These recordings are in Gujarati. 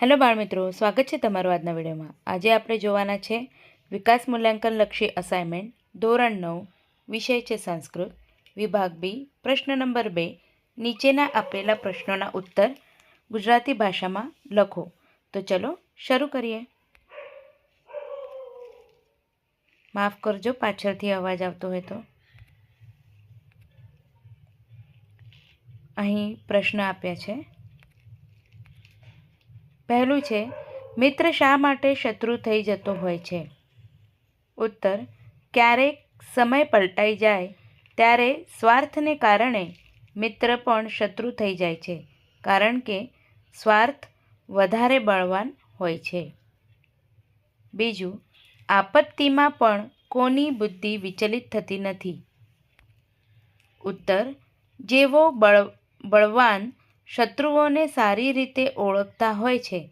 હેલો બાળમિત્રો, સ્વાગત છે તમારું આજના વિડીયોમાં. આજે આપણે જોવાના છે વિકાસ મૂલ્યાંકન લક્ષી અસાઇનમેન્ટ ધોરણ નવ, વિષય છે સંસ્કૃત, વિભાગ બી, પ્રશ્ન નંબર બે, નીચેના આપેલા પ્રશ્નોના ઉત્તર ગુજરાતી ભાષામાં લખો. તો ચલો શરૂ કરીએ. માફ કરજો, પાછળથી અવાજ આવતો હોય તો અહીં પ્રશ્ન આપ્યા છે. પહેલું છે, મિત્ર શા માટે શત્રુ થઈ જતો હોય છે? ઉત્તર, ક્યારેક સમય પલટાઈ જાય, ત્યારે સ્વાર્થને કારણે મિત્ર પણ શત્રુ થઈ જાય છે, કારણ કે સ્વાર્થ વધારે બળવાન હોય છે. બીજું, આપત્તિમાં પણ કોની બુદ્ધિ વિચલિત થતી નથી? ઉત્તર, જેવો બળ બળવાન શત્રુઓને સારી રીતે ઓળખતા હોય છે.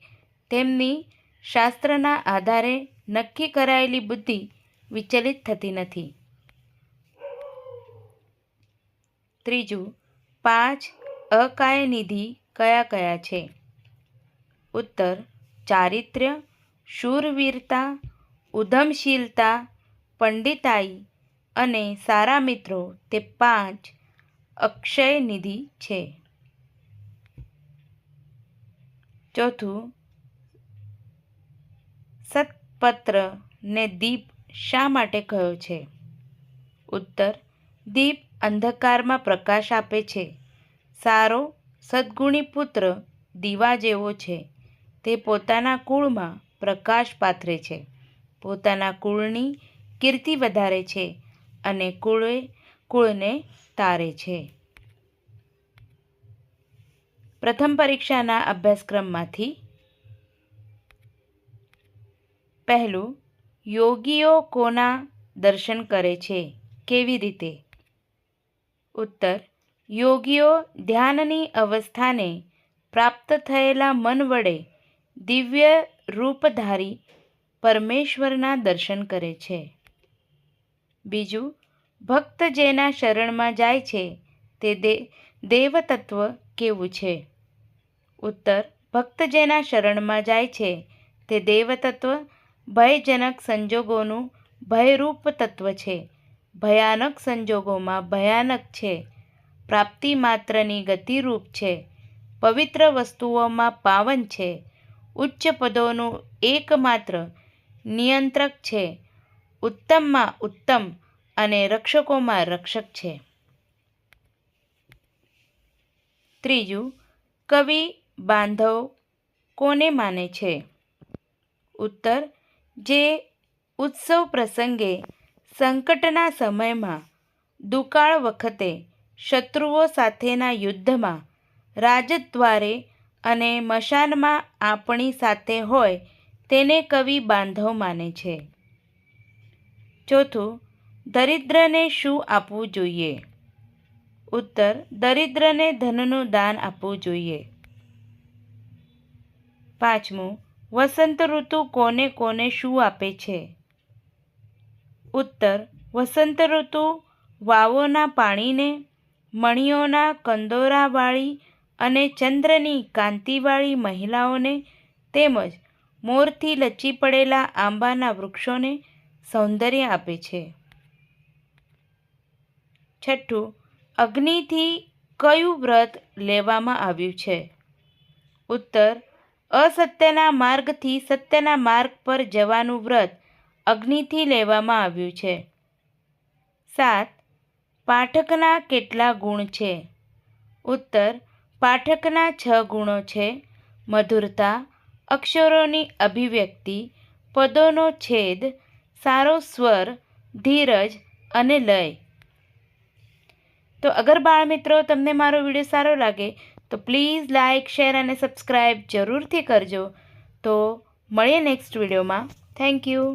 તેમની શાસ્ત્રના આધારે નક્કી કરાયેલી બુદ્ધિ વિચલિત થતી નથી. ત્રીજું, પાંચ અકાય નિધિ કયા કયા છે? ઉત્તર, ચારિત્ર્ય, શૂરવીરતા, ઉધમશીલતા, પંડિતાઈ અને સારા મિત્રો તે પાંચ અક્ષય નિધિ છે. ચોથું સત્પત્ર ને દીપ શા માટે કયો છે? ઉત્તર, દીપ અંધકારમાં પ્રકાશ આપે છે. સારો, સદ્ગુણી પુત્ર દીવા જેવો છે. તે પોતાના કુળમાં પ્રકાશ પાથરે છે. પોતાના કુળની કીર્તિ વધારે છે અને કુળે, કુળને તારે છે. પ્રથમ પરીક્ષાના અભ્યાસક્રમમાંથી પહેલું, યોગીઓ કોના દર્શન કરે છે? કેવી રીતે? ઉત્તર, યોગીઓ ધ્યાનની અવસ્થાને પ્રાપ્ત થયેલા મન વડે દિવ્ય રૂપધારી પરમેશ્વરના દર્શન કરે છે. બીજું, ભક્ત જેના શરણમાં જાય છે, તે દેવતત્વ કેવું છે? ઉત્તર, ભક્ત જેના શરણમાં જાય છે, તે દેવતત્વ, ભયજનક સંજોગોનું ભયરૂપ તત્વ છે. ભયાનક સંજોગોમાં ભયાનક છે. પ્રાપ્તિ માત્રની ગતિરૂપ છે. પવિત્ર વસ્તુઓમાં પાવન છે. ઉચ્ચ પદોનું એકમાત્ર નિયંત્રક છે. ઉત્તમમાં ઉત્તમ અને રક્ષકોમાં રક્ષક છે. ત્રીજું, કવિ બાંધવ કોને માને છે? ઉત્તર, જે ઉત્સવ પ્રસંગે સંકટના સમયમાં દુકાળ વખતે શત્રુઓ સાથેના યુદ્ધમાં રાજદ્વારે અને મશાનમાં આપણી સાથે હોય તેને કવિ બાંધવ માને છે. ચોથું, દરિદ્રને શું આપવું જોઈએ? ઉત્તર, દરિદ્રને ધનનું દાન આપવું જોઈએ. પાંચમું, વસંત ઋતુ કોને કોને શું આપે છે? ઉત્તર, વસંત ઋતુ વાવોના પાણીને મણીઓના કંદોરાવાળી અને ચંદ્રની કાંતિવાળી મહિલાઓને, તેમજ મોરથી લચી પડેલા આંબાના વૃક્ષોને સૌંદર્ય આપે છે. છઠ્ઠું, અગ્નિથી કયું વ્રત લેવામાં આવ્યું છે? ઉત્તર અસત્યના માર્ગથી સત્યના માર્ગ પર જવાનું વ્રત અગ્નિથી લેવામાં આવ્યું છે. સાત, પાઠકના કેટલા ગુણ છે? ઉત્તર, પાઠકના છ ગુણો છે. મધુરતા, અક્ષરોની અભિવ્યક્તિ, પદોનો છેદ, સારો સ્વર, ધીરજ અને લય. તો અગર બાળમિત્રો તમને મારો વીડિયો સારો લાગે તો પ્લીઝ લાઇક શેર અને સબસ્ક્રાઈબ જરૂરથી કરજો. તો મળીએ નેક્સ્ટ વિડીયોમાં. Thank you.